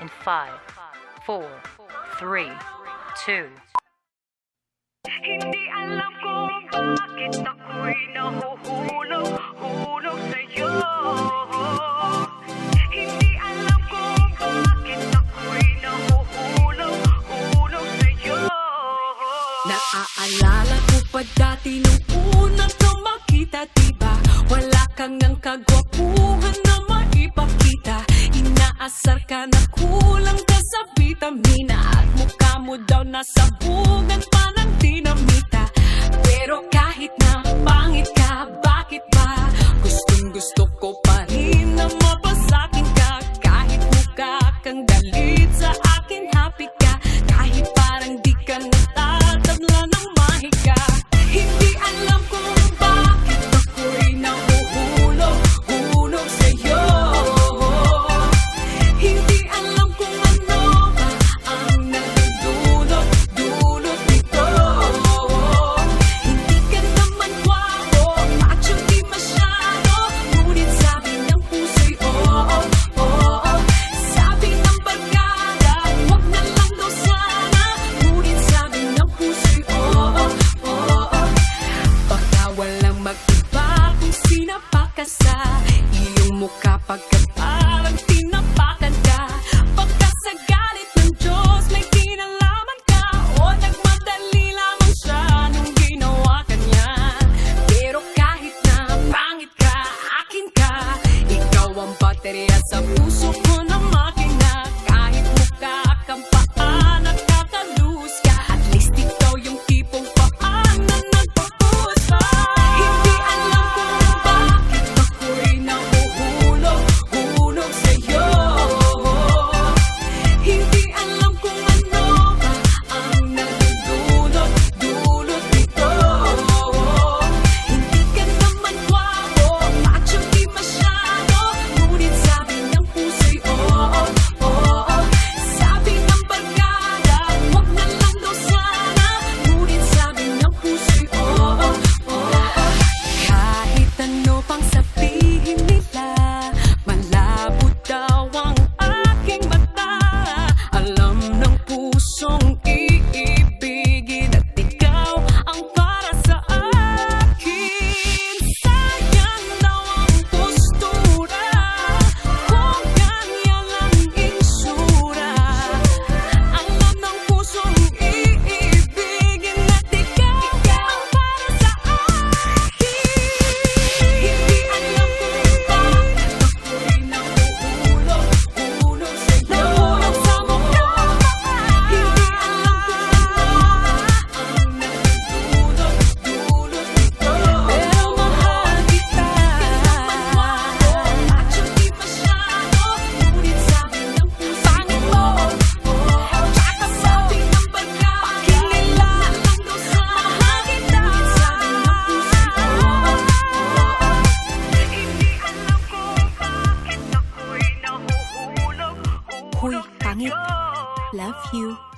in five, four, three, two. Hindi alam kung bakit ako'y nahuhulog, hulog sa'yo. Hindi alam kung bakit ako'y nahuhulog, hulog sa'yo. Naaalala ko pa dati nung unang tumakita, diba? Wala kang nang kagwap ka na kulang ka sa vitamina. At mukha mo daw nasabugan pa ng dinamita. Pero kahit na pangit ka, bakit ba? Gustong gusto ko pa rin na mapasakin ka. Kahit mukha kang galit sa akin, happy ka. Kahit parang di ka natatabla ng mahika baterya sa puso ko na makikita Love you.